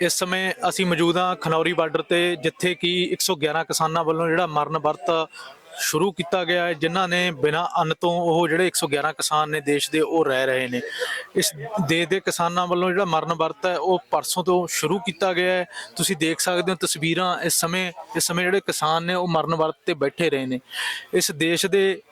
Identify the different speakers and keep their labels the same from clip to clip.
Speaker 1: ਇਸ ਸਮੇਂ ਅਸੀਂ ਮੌਜੂਦ ਹਾਂ ਖਨੌਰੀ ਬਾਰਡਰ ਤੇ, ਜਿੱਥੇ ਕਿ 111 ਕਿਸਾਨਾਂ ਵੱਲੋਂ ਜਿਹੜਾ ਮਰਨ ਵਰਤ ਸ਼ੁਰੂ ਕੀਤਾ ਗਿਆ ਹੈ, ਜਿਨ੍ਹਾਂ ਨੇ ਬਿਨਾਂ ਅੰਨ ਤੋਂ ਉਹ ਜਿਹੜੇ 111 ਕਿਸਾਨ ਨੇ ਦੇਸ਼ ਦੇ ਉਹ ਰਹਿ ਰਹੇ ਨੇ। ਇਸ ਦੇਸ਼ ਦੇ ਕਿਸਾਨਾਂ ਵੱਲੋਂ ਜਿਹੜਾ ਮਰਨ ਵਰਤ ਹੈ, ਉਹ ਪਰਸੋਂ ਤੋਂ ਸ਼ੁਰੂ ਕੀਤਾ ਗਿਆ ਹੈ। ਤੁਸੀਂ ਦੇਖ ਸਕਦੇ ਹੋ ਤਸਵੀਰਾਂ ਇਸ ਸਮੇਂ ਇਸ ਸਮੇਂ ਜਿਹੜੇ ਕਿਸਾਨ ਨੇ ਉਹ ਮਰਨ ਵਰਤ ਤੇ ਬੈਠੇ ਰਹੇ ਨੇ। ਇਸ ਦੇਸ਼ ਦੇ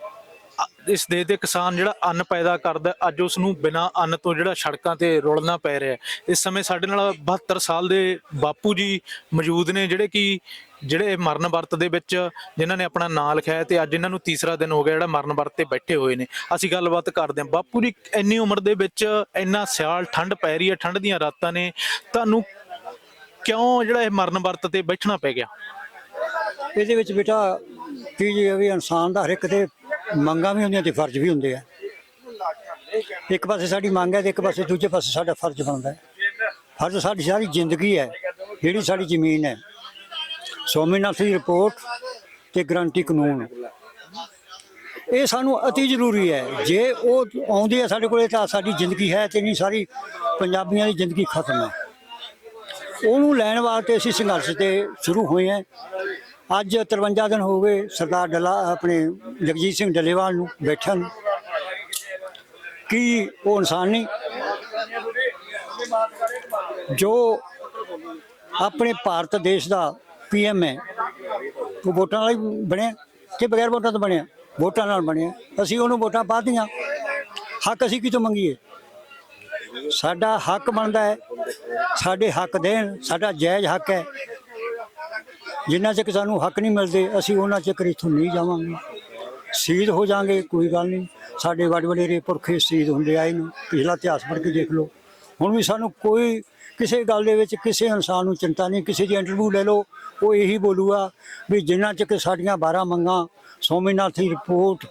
Speaker 1: ਇਸ ਦੇਸ਼ ਦੇ ਕਿਸਾਨ ਜਿਹੜਾ ਅੰਨ ਪੈਦਾ ਕਰਦਾ, ਅੱਜ ਉਸ ਨੂੰ ਬਿਨਾਂ ਅੰਨ ਤੋਂ ਜਿਹੜਾ ਸੜਕਾਂ ਤੇ ਰੁਲਣਾ ਪੈ ਰਿਹਾ ਇਸ ਸਮੇਂ ਸਾਡੇ ਨਾਲ 72 ਸਾਲ ਦੇ ਬਾਪੂ ਜੀ ਮੌਜੂਦ ਨੇ, ਜਿਹੜੇ ਕਿ ਜਿਹੜੇ ਮਰਨ ਵਰਤ ਦੇ ਵਿੱਚ ਜਿਨ੍ਹਾਂ ਨੇ ਆਪਣਾ ਨਾਂ ਲਿਖਾਇਆ ਤੇ ਅੱਜ ਇਹਨਾਂ ਨੂੰ ਤੀਸਰਾ ਦਿਨ ਹੋ ਗਿਆ ਜਿਹੜਾ ਮਰਨ ਵਰਤ ਤੇ ਬੈਠੇ ਹੋਏ ਨੇ। ਅਸੀਂ ਗੱਲਬਾਤ ਕਰਦੇ ਹਾਂ। ਬਾਪੂ ਜੀ, ਇੰਨੀ ਉਮਰ ਦੇ ਵਿੱਚ ਇੰਨਾ ਸਿਆਲ ਠੰਡ ਪੈ ਰਹੀ ਹੈ, ਠੰਡ ਦੀਆਂ ਰਾਤਾਂ ਨੇ, ਤੁਹਾਨੂੰ ਕਿਉਂ ਜਿਹੜਾ ਇਹ ਮਰਨ ਵਰਤ ਤੇ ਬੈਠਣਾ ਪੈ ਗਿਆ?
Speaker 2: ਇਹਦੇ ਵਿੱਚ ਬੇਟਾ, ਕੀ ਜੀ ਵੀ ਇਨਸਾਨ ਦਾ ਹਰ ਇੱਕ ਦੇ ਮੰਗਾਂ ਵੀ ਹੁੰਦੀਆਂ ਤੇ ਫਰਜ਼ ਵੀ ਹੁੰਦੇ ਆ। ਇੱਕ ਪਾਸੇ ਸਾਡੀ ਮੰਗ ਹੈ ਤੇ ਇੱਕ ਪਾਸੇ ਦੂਜੇ ਪਾਸੇ ਸਾਡਾ ਫਰਜ਼ ਬਣਦਾ ਹੈ। ਫਰਜ਼ ਸਾਡੀ ਸਾਰੀ ਜ਼ਿੰਦਗੀ ਹੈ, ਜਿਹੜੀ ਸਾਡੀ ਜ਼ਮੀਨ ਹੈ। ਸੋਮੀਨਾਥ ਦੀ ਰਿਪੋਰਟ ਤੇ ਗਰੰਟੀ ਕਾਨੂੰਨ। ਇਹ ਸਾਨੂੰ ਅਤੀ ਜ਼ਰੂਰੀ ਹੈ। ਜੇ ਉਹ ਆਉਂਦੇ ਆ ਸਾਡੇ ਕੋਲੇ ਤਾਂ ਸਾਡੀ ਜ਼ਿੰਦਗੀ ਹੈ ਤੇ ਨਹੀਂ, ਸਾਰੀ ਪੰਜਾਬੀਆਂ ਦੀ ਜ਼ਿੰਦਗੀ ਖਤਮ ਹੈ। ਉਹਨੂੰ ਲੈਣ ਵਾਸਤੇ ਅਸੀਂ ਸੰਘਰਸ਼ ਤੇ ਸ਼ੁਰੂ ਹੋਏ ਹਾਂ। ਅੱਜ 53 ਦਿਨ ਹੋ ਗਏ ਸਰਦਾਰ ਡੱਲਾ ਆਪਣੇ ਜਗਜੀਤ ਸਿੰਘ ਡੱਲੇਵਾਲ ਨੂੰ ਬੈਠਣ ਨੂੰ। ਕੀ ਉਹ ਇਨਸਾਨ ਨਹੀਂ? ਜੋ ਆਪਣੇ ਭਾਰਤ ਦੇਸ਼ ਦਾ ਪੀਐਮ ਹੈ, ਉਹ ਵੋਟਾਂ ਨਾਲ ਹੀ ਬਣਿਆ ਕਿ ਬਗੈਰ ਵੋਟਾਂ ਤੋਂ ਬਣਿਆ? ਵੋਟਾਂ ਨਾਲ ਬਣਿਆ। ਅਸੀਂ ਉਹਨੂੰ ਵੋਟਾਂ ਪਾ ਪਾਤੀਆਂ ਹੱਕ ਅਸੀਂ ਕਿਤੋਂ ਮੰਗੀਏ? ਸਾਡਾ ਹੱਕ ਬਣਦਾ ਹੈ, ਸਾਡੇ ਹੱਕ ਦੇਣ, ਸਾਡਾ ਜਾਇਜ਼ ਹੱਕ ਹੈ। ਜਿੰਨਾ ਚਿਰ ਸਾਨੂੰ ਹੱਕ ਨਹੀਂ ਮਿਲਦੇ, ਅਸੀਂ ਉਹਨਾਂ ਚਿਰ ਇੱਥੋਂ ਨਹੀਂ ਜਾਵਾਂਗੇ। ਸ਼ਹੀਦ ਹੋ ਜਾਾਂਗੇ, ਕੋਈ ਗੱਲ ਨਹੀਂ। ਸਾਡੇ ਵੱਡ ਵਡੇਰੇ ਪੁਰਖੇ ਸ਼ਹੀਦ ਹੁੰਦੇ ਆਏ ਨੇ। ਪਿਛਲਾ ਇਤਿਹਾਸ ਪੜ੍ਹ ਕੇ ਦੇਖ ਲਓ। ਹੁਣ ਵੀ ਸਾਨੂੰ ਕੋਈ ਕਿਸੇ ਗੱਲ ਦੇ ਵਿੱਚ ਕਿਸੇ ਇਨਸਾਨ ਨੂੰ ਚਿੰਤਾ ਨਹੀਂ, ਕਿਸੇ ਦੀ ਇੰਟਰਵਿਊ ਲੈ ਲਓ। ਉਹ ਇਹੀ ਬੋਲੂਗਾ ਵੀ ਜਿੰਨਾ ਚਿਰ ਸਾਡੀਆਂ 12 ਮੰਗਾਂ ਸੋਮੀਨਾਥ ਦੀ ਰਿਪੋਰਟ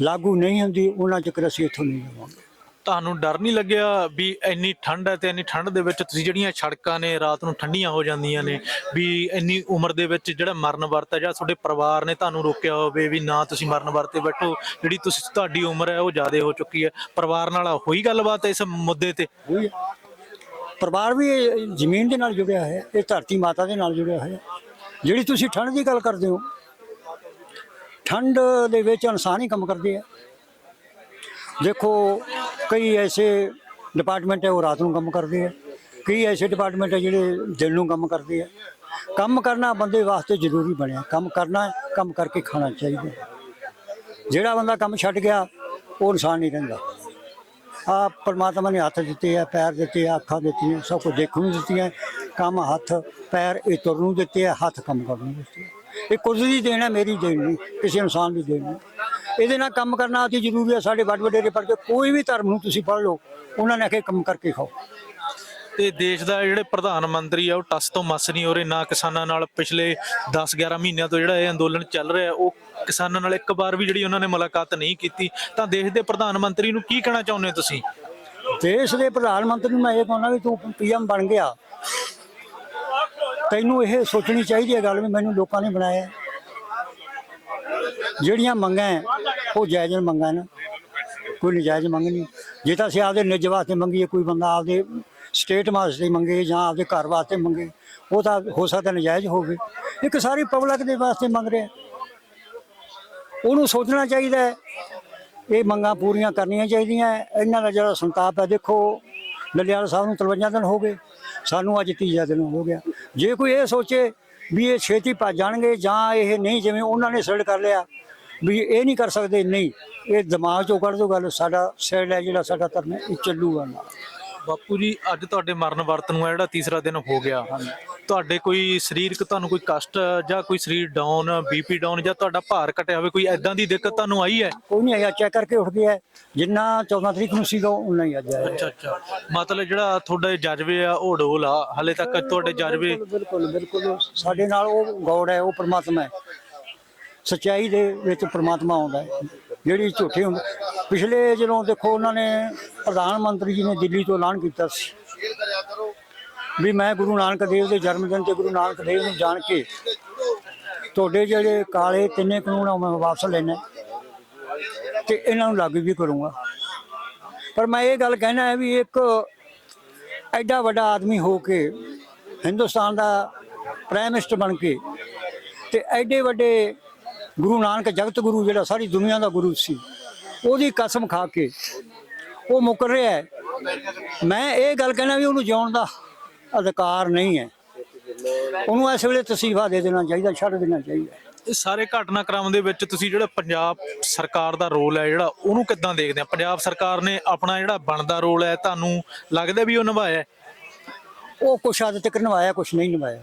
Speaker 2: ਲਾਗੂ ਨਹੀਂ ਹੁੰਦੀ, ਉਹਨਾਂ ਚਿਰ ਅਸੀਂ ਇੱਥੋਂ ਨਹੀਂ ਜਾਵਾਂਗੇ।
Speaker 1: ਤੁਹਾਨੂੰ ਡਰ ਨਹੀਂ ਲੱਗਿਆ ਵੀ ਇੰਨੀ ਠੰਡ ਹੈ ਤੇ ਇੰਨੀ ਠੰਡ ਦੇ ਵਿੱਚ ਤੁਸੀਂ ਜਿਹੜੀਆਂ ਸੜਕਾਂ ਨੇ ਰਾਤ ਨੂੰ ਠੰਡੀਆਂ ਹੋ ਜਾਂਦੀਆਂ ਨੇ, ਵੀ ਇੰਨੀ ਉਮਰ ਦੇ ਵਿੱਚ ਜਿਹੜਾ ਮਰਨ ਵਰਤ ਹੈ ਜਾਂ ਤੁਹਾਡੇ ਪਰਿਵਾਰ ਨੇ ਤੁਹਾਨੂੰ ਰੋਕਿਆ ਹੋਵੇ ਵੀ ਨਾ ਤੁਸੀਂ ਮਰਨ ਵਰਤ ਤੇ ਬੈਠੋ, ਜਿਹੜੀ ਤੁਸੀਂ ਤੁਹਾਡੀ ਉਮਰ ਹੈ ਉਹ ਜ਼ਿਆਦਾ ਹੋ ਚੁੱਕੀ ਹੈ। ਪਰਿਵਾਰ ਨਾਲ ਹੋਈ ਗੱਲਬਾਤ ਇਸ ਮੁੱਦੇ ਤੇ?
Speaker 2: ਪਰਿਵਾਰ ਵੀ ਜ਼ਮੀਨ ਦੇ ਨਾਲ ਜੁੜਿਆ ਹੈ, ਇਹ ਧਰਤੀ ਮਾਤਾ ਦੇ ਨਾਲ ਜੁੜਿਆ ਹੋਇਆ ਜਿਹੜੀ ਤੁਸੀਂ ਠੰਡ ਦੀ ਗੱਲ ਕਰਦੇ ਹੋ, ਠੰਡ ਦੇ ਵਿੱਚ ਇਨਸਾਨ ਹੀ ਕੰਮ ਕਰਦੇ ਆ। ਦੇਖੋ ਕਈ ਐਸੇ ਡਿਪਾਰਟਮੈਂਟ ਹੈ, ਉਹ ਰਾਤ ਨੂੰ ਕੰਮ ਕਰਦੇ ਹੈ। ਕਈ ਐਸੇ ਡਿਪਾਰਟਮੈਂਟ ਹੈ, ਜਿਹੜੇ ਦਿਨ ਨੂੰ ਕੰਮ ਕਰਦੇ ਹੈ। ਕੰਮ ਕਰਨਾ ਬੰਦੇ ਵਾਸਤੇ ਜ਼ਰੂਰੀ ਬਣਿਆ। ਕੰਮ ਕਰਨਾ, ਕੰਮ ਕਰਕੇ ਖਾਣਾ ਚਾਹੀਦਾ। ਜਿਹੜਾ ਬੰਦਾ ਕੰਮ ਛੱਡ ਗਿਆ, ਉਹ ਇਨਸਾਨ ਨਹੀਂ ਰਹਿੰਦਾ। ਆ ਪਰਮਾਤਮਾ ਨੇ ਹੱਥ ਦਿੱਤੇ ਆ, ਪੈਰ ਦਿੱਤੇ ਆ, ਅੱਖਾਂ ਦਿੱਤੀਆਂ, ਸਭ ਕੁਝ ਦੇਖਣ ਨੂੰ ਦਿੱਤੀਆਂ। ਕੰਮ ਹੱਥ, ਪੈਰ ਇਹ ਤੁਰਨ ਨੂੰ ਦਿੱਤੇ ਆ, ਹੱਥ ਕੰਮ ਕਰਨ ਨੂੰ ਦਿੱਤੇ ਇਹ ਕੁਦਰਤੀ ਦੀ ਦੇਣ ਹੈ, ਮੇਰੀ ਦੇਣ ਨਹੀਂ, ਕਿਸੇ ਇਨਸਾਨ ਦੀ ਦੇਣ ਨਹੀਂ। ਇਹਦੇ ਨਾਲ ਕੰਮ ਕਰਨਾ ਅਤੀ ਜ਼ਰੂਰੀ ਹੈ ਸਾਡੇ ਵੱਡ ਵਡੇਰੇ ਪੜ੍ਹ ਕੇ ਕੋਈ ਵੀ ਧਰਮ ਨੂੰ ਤੁਸੀਂ ਪੜ੍ਹ ਲਓ ਉਹਨਾਂ ਨੇ ਆਖੇ ਕੰਮ ਕਰਕੇ ਖਾਓ।
Speaker 1: ਤੇ ਦੇਸ਼ ਦਾ ਜਿਹੜੇ ਪ੍ਰਧਾਨ ਮੰਤਰੀ ਆ ਉਹ ਟਸ ਤੋਂ ਮਸ ਨਹੀਂ ਹੋ ਰਹੇ ਨਾ ਕਿਸਾਨਾਂ ਨਾਲ ਪਿਛਲੇ 10-11 ਮਹੀਨਿਆਂ ਤੋਂ ਜਿਹੜਾ ਇਹ ਅੰਦੋਲਨ ਚੱਲ ਰਿਹਾ ਉਹ ਕਿਸਾਨਾਂ ਨਾਲ ਇੱਕ ਵਾਰ ਵੀ ਜਿਹੜੀ ਉਹਨਾਂ ਨੇ ਮੁਲਾਕਾਤ ਨਹੀਂ ਕੀਤੀ। ਤਾਂ ਦੇਸ਼ ਦੇ ਪ੍ਰਧਾਨ ਮੰਤਰੀ ਨੂੰ ਕੀ ਕਹਿਣਾ ਚਾਹੁੰਦੇ ਹੋ ਤੁਸੀਂ?
Speaker 2: ਦੇਸ਼ ਦੇ ਪ੍ਰਧਾਨ ਮੰਤਰੀ ਨੂੰ ਮੈਂ ਇਹ ਕਹਣਾ ਵੀ ਤੂੰ ਪੀਐਮ ਬਣ ਗਿਆ। ਤੈਨੂੰ ਇਹ ਸੋਚਣੀ ਚਾਹੀਦੀ ਹੈ ਗੱਲ ਵੀ ਮੈਨੂੰ ਲੋਕਾਂ ਨੇ ਬਣਾਇਆ। ਜਿਹੜੀਆਂ ਮੰਗਾਂ ਹੈ, ਉਹ ਜਾਇਜ਼ ਮੰਗਾਂ ਨੇ। ਕੋਈ ਨਜਾਇਜ਼ ਮੰਗ ਨਹੀਂ। ਜੇ ਤਾਂ ਅਸੀਂ ਆਪਦੇ ਨਿੱਜ ਵਾਸਤੇ ਮੰਗੀਏ ਕੋਈ ਬੰਦਾ ਆਪਦੇ ਸਟੇਟ ਵਾਸਤੇ ਮੰਗੇ ਜਾਂ ਆਪਦੇ ਘਰ ਵਾਸਤੇ ਮੰਗੇ ਉਹ ਤਾਂ ਹੋ ਸਕਦਾ ਨਜਾਇਜ਼ ਹੋਵੇ। ਇੱਕ ਸਾਰੀ ਪਬਲਿਕ ਦੇ ਵਾਸਤੇ ਮੰਗ ਰਿਹਾ। ਉਹਨੂੰ ਸੋਚਣਾ ਚਾਹੀਦਾ ਹੈ ਇਹ ਮੰਗਾਂ ਪੂਰੀਆਂ ਕਰਨੀਆਂ ਚਾਹੀਦੀਆਂ। ਹੈ। ਇਹਨਾਂ ਦਾ ਜਿਹੜਾ ਸੰਤਾਪ ਹੈ ਦੇਖੋ ਲੱਲਿਆਲ ਸਾਹਿਬ ਨੂੰ 53 ਦਿਨ ਹੋ ਗਏ। ਸਾਨੂੰ ਅੱਜ ਤੀਜਾ ਦਿਨ ਹੋ ਗਿਆ। ਜੇ ਕੋਈ ਇਹ ਸੋਚੇ ਵੀ ਇਹ ਛੇਤੀ ਭੱਜ ਜਾਣਗੇ ਜਾਂ ਇਹ ਨਹੀਂ ਜਿਵੇਂ ਉਹਨਾਂ ਨੇ ਸਿਲਡ ਕਰ ਲਿਆ ਵੀ ਇਹ ਨਹੀਂ ਕਰ ਸਕਦੇ ਨਹੀਂ ਇਹ ਦਿਮਾਗ ਚੋਂ ਕੱਢ ਦੋ ਗੱਲ ਸਾਡਾ ਸਿਲਡ ਹੈ ਜਿਹੜਾ ਸਾਡਾ ਧਰਮ ਹੈ, ਇਹ ਚੱਲੂਗਾ ਨਾਲ।
Speaker 1: ਬਾਪੂ ਜੀ ਅੱਜ ਤੁਹਾਡੇ ਮਰਨ ਵਰਤ ਨੂੰ ਆ ਜਿਹੜਾ ਤੀਸਰਾ ਦਿਨ ਹੋ ਗਿਆ। ਤੁਹਾਡੇ ਕੋਈ ਸਰੀਰਕ ਤੁਹਾਨੂੰ ਕੋਈ ਕਸ਼ਟ ਜਾਂ ਕੋਈ ਸਰੀਰ ਡਾਊਨ ਬੀਪੀ ਡਾਊਨ ਜਾਂ ਤੁਹਾਡਾ ਭਾਰ ਘਟਿਆ ਹੋਵੇ ਕੋਈ ਐਦਾਂ ਦੀ ਦਿੱਕਤ ਤੁਹਾਨੂੰ ਆਈ ਹੈ?
Speaker 2: ਕੋਈ ਨਹੀਂ ਆਇਆ ਚੈੱਕ ਕਰਕੇ ਉੱਠ ਗਿਆ। ਜਿੰਨਾ 14 ਤਰੀਕ ਨੂੰ ਸੀਗਾ ਉਨਾ ਹੀ ਅੱਜ ਆਇਆ।
Speaker 1: ਅੱਛਾ ਅੱਛਾ। ਮਤਲਬ ਜਿਹੜਾ ਤੁਹਾਡੇ ਜਜ਼ਬੇ ਆ ਉਹ ਡੋਲ ਆ। ਹਲੇ ਤੱਕ ਤੁਹਾਡੇ ਜਜ਼ਬੇ
Speaker 2: ਬਿਲਕੁਲ ਬਿਲਕੁਲ। ਸਾਡੇ ਨਾਲ ਉਹ ਗੌਡ ਹੈ ਉਹ ਪ੍ਰਮਾਤਮਾ ਹੈ। ਸਚਾਈ ਦੇ ਵਿੱਚ ਪ੍ਰਮਾਤਮਾ ਆਉਂਦਾ ਹੈ। ਜਿਹੜੀ ਝੂਠੇ ਹੁੰਦੇ ਪਿਛਲੇ ਜਦੋਂ ਦੇਖੋ ਉਹਨਾਂ ਨੇ ਪ੍ਰਧਾਨ ਮੰਤਰੀ ਜੀ ਨੇ ਦਿੱਲੀ ਤੋਂ ਐਲਾਨ ਕੀਤਾ ਸੀ। ਵੀ ਮੈਂ ਗੁਰੂ ਨਾਨਕ ਦੇਵ ਦੇ ਜਨਮ ਦਿਨ ਤੇ ਗੁਰੂ ਨਾਨਕ ਦੇਵ ਨੂੰ ਜਾਣ ਕੇ ਤੁਹਾਡੇ ਜਿਹੜੇ ਕਾਲੇ ਤਿੰਨੇ ਕਾਨੂੰਨ ਆ, ਉਹ ਮੈਂ ਵਾਪਸ ਲੈਣਾ। ਤੇ ਇਹਨਾਂ ਨੂੰ ਲਾਗੂ ਵੀ ਕਰੂੰਗਾ। ਪਰ ਮੈਂ ਇਹ ਗੱਲ ਕਹਿਣਾ ਹੈ ਵੀ ਇੱਕ ਐਡਾ ਵੱਡਾ ਆਦਮੀ ਹੋ ਕੇ ਹਿੰਦੁਸਤਾਨ ਦਾ ਪ੍ਰਾਈਮ ਮਿਨਿਸਟਰ ਬਣ ਕੇ ਤੇ ਐਡੇ ਵੱਡੇ ਗੁਰੂ ਨਾਨਕ ਜਗਤ ਗੁਰੂ ਜਿਹੜਾ ਸਾਰੀ ਦੁਨੀਆ ਦਾ ਗੁਰੂ ਸੀ ਉਹਦੀ ਕਸਮ ਖਾ ਕੇ ਉਹ ਮੁਕਰ ਰਿਹਾ ਹੈ। ਮੈਂ ਇਹ ਗੱਲ ਕਹਿਣਾ ਵੀ ਉਹਨੂੰ ਜਿਉਣ ਦਾ ਅਧਿਕਾਰ ਨਹੀਂ ਹੈ। ਉਹਨੂੰ ਇਸ ਵੇਲੇ ਤਸੀਫਾ ਦੇ ਦੇਣਾ ਚਾਹੀਦਾ ਛੱਡ ਦੇਣਾ ਚਾਹੀਦਾ।
Speaker 1: ਇਹ ਸਾਰੇ ਘਟਨਾਕ੍ਰਮ ਦੇ ਵਿੱਚ ਤੁਸੀਂ ਜਿਹੜਾ ਪੰਜਾਬ ਸਰਕਾਰ ਦਾ ਰੋਲ ਹੈ ਜਿਹੜਾ ਉਹਨੂੰ ਕਿੱਦਾਂ ਦੇਖਦੇ ਆ? ਪੰਜਾਬ ਸਰਕਾਰ ਨੇ ਆਪਣਾ ਜਿਹੜਾ ਬਣਦਾ ਰੋਲ ਹੈ ਤੁਹਾਨੂੰ ਲੱਗਦਾ ਵੀ ਉਹ ਨਿਭਾਇਆ?
Speaker 2: ਉਹ ਕੁਛ ਹੱਦ ਤੱਕ ਨਿਭਾਇਆ ਕੁਛ ਨਹੀਂ ਨਿਭਾਇਆ।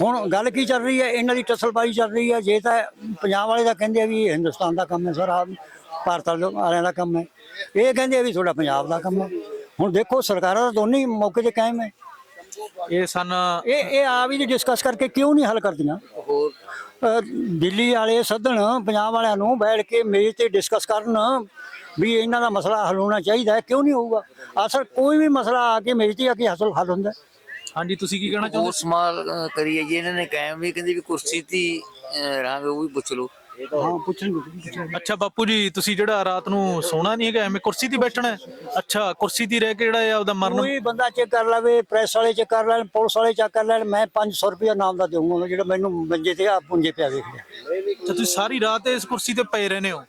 Speaker 2: ਹੁਣ ਗੱਲ ਕੀ ਚੱਲ ਰਹੀ ਹੈ? ਇਹਨਾਂ ਦੀ ਟਸਲਬਾਜ਼ੀ ਚੱਲ ਰਹੀ ਹੈ। ਜੇ ਤਾਂ ਪੰਜਾਬ ਵਾਲੇ ਤਾਂ ਕਹਿੰਦੇ ਆ ਵੀ ਇਹ ਹਿੰਦੁਸਤਾਨ ਦਾ ਕੰਮ ਹੈ ਸਰ ਆ ਭਾਰਤ ਵਾਲਿਆਂ ਦਾ ਕੰਮ ਹੈ। ਇਹ ਕਹਿੰਦੇ ਆ ਵੀ ਤੁਹਾਡਾ ਪੰਜਾਬ ਦਾ ਕੰਮ ਹੈ। ਹੁਣ ਦੇਖੋ ਸਰਕਾਰਾਂ ਤਾਂ ਦੋਨੇ ਮੌਕੇ ਤੇ ਕਾਇਮ ਹੈ।
Speaker 1: ਇਹ ਸਨ
Speaker 2: ਇਹ ਇਹ ਆ ਵੀ ਡਿਸਕਸ ਕਰਕੇ ਕਿਉਂ ਨਹੀਂ ਹੱਲ ਕਰਦੀਆਂ? ਦਿੱਲੀ ਵਾਲੇ ਸੱਦਣ ਪੰਜਾਬ ਵਾਲਿਆਂ ਨੂੰ ਬੈਠ ਕੇ ਮੇਜ਼ ਤੇ ਡਿਸਕਸ ਕਰਨ ਵੀ ਇਹਨਾਂ ਦਾ ਮਸਲਾ ਹੱਲ ਹੋਣਾ ਚਾਹੀਦਾ ਕਿਉਂ ਨਹੀਂ ਹੋਊਗਾ? ਅਸਲ ਕੋਈ ਵੀ ਮਸਲਾ ਆ ਕੇ ਮੇਜ਼ ਤੇ ਆ ਕੇ ਹੱਲ ਹੱਲ ਹੁੰਦਾ।
Speaker 1: ਹਾਂਜੀ ਤੁਸੀਂ ਕੀ ਕਹਿਣਾ ਚਾਹੁੰਦੇ
Speaker 3: ਹੋਰ ਸਮਾਲ ਅ, ਕਰੀਏ ਜੀ ਇਹਨਾਂ ਨੇ ਕਾਇਮ ਵੀ ਕਹਿੰਦੇ ਵੀ ਕੁਰਸੀ ਤੇ ਰਹਾਂਗੇ ਉਹ ਵੀ ਪੁੱਛ ਲਓ
Speaker 2: ਹਾਂ ਪੁੱਛਣਗੇ।
Speaker 1: ਅੱਛਾ ਬਾਪੂ ਜੀ ਤੁਸੀਂ ਜਿਹੜਾ ਰਾਤ ਨੂੰ ਸੋਣਾ ਨਹੀਂ ਹੈਗਾ ਐਵੇਂ ਕੁਰਸੀ ਤੇ ਬੈਠਣਾ ਹੈ? ਅੱਛਾ ਕੁਰਸੀ ਤੇ ਰਹਿ ਕੇ ਜਿਹੜਾ ਹੈ ਆਪਦਾ ਮਰਨ
Speaker 2: ਕੋਈ ਬੰਦਾ ਚੈੱਕ ਕਰ ਲਵੇ ਪ੍ਰੈਸ ਵਾਲੇ ਚੈੱਕ ਕਰ ਲੈਣ ਪੁਲਿਸ ਵਾਲੇ ਚੈੱਕ ਕਰ ਲੈਣ ਮੈਂ 500 ਰੁਪਇਆ ਨਾਮ ਦਾ ਦੇਵਾਂਗਾ ਜਿਹੜਾ ਮੈਨੂੰ ਮੰਜੇ ਤੇ ਆ ਪੁੰਜੇ ਪਿਆ ਵੇਖ ਲਿਆ
Speaker 1: ਅੱਛਾ ਤੁਸੀਂ ਸਾਰੀ ਰਾਤ ਇਸ ਕੁਰਸੀ ਤੇ ਪਏ ਰਹਿੰਦੇ ਹੋ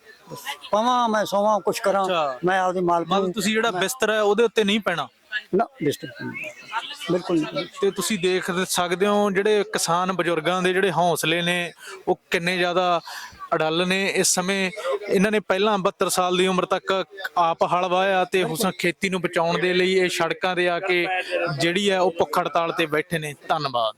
Speaker 2: ਪਵਾਂ ਮੈਂ ਸੋਵਾਂ ਕੁਛ ਕਰਾਂ। ਮੈਂ ਆਪਦੀ ਮਾਲਕ ਨੂੰ
Speaker 1: ਤੁਸੀਂ ਜਿਹੜਾ ਬਿਸਤਰਾ ਹੈ ਉਹਦੇ ਉੱਤੇ ਨਹੀਂ ਪੈਣਾ
Speaker 2: ਨਾ ਡਿਸਟਰਬ ਬਿਲਕੁਲ ਨਹੀਂ
Speaker 1: ਤੇ ਤੁਸੀਂ ਦੇਖ ਸਕਦੇ ਹੋ ਜਿਹੜੇ ਕਿਸਾਨ ਬਜ਼ੁਰਗਾਂ ਦੇ ਜਿਹੜੇ ਹੌਸਲੇ ਨੇ, ਉਹ ਕਿੰਨੇ ਜ਼ਿਆਦਾ ਅੜਲ ਨੇ। ਇਸ ਸਮੇਂ ਇਹਨਾਂ ਨੇ ਪਹਿਲਾਂ 72 ਸਾਲ ਦੀ ਉਮਰ ਤੱਕ ਆਪ ਹਲ ਵਾਇਆ ਤੇ ਉਸ ਖੇਤੀ ਨੂੰ ਬਚਾਉਣ ਦੇ ਲਈ ਇਹ ਸੜਕਾਂ ਤੇ ਆ ਕੇ ਜਿਹੜੀ ਹੈ ਉਹ ਭੁੱਖ ਹੜਤਾਲ ਤੇ ਬੈਠੇ ਨੇ। ਧੰਨਵਾਦ।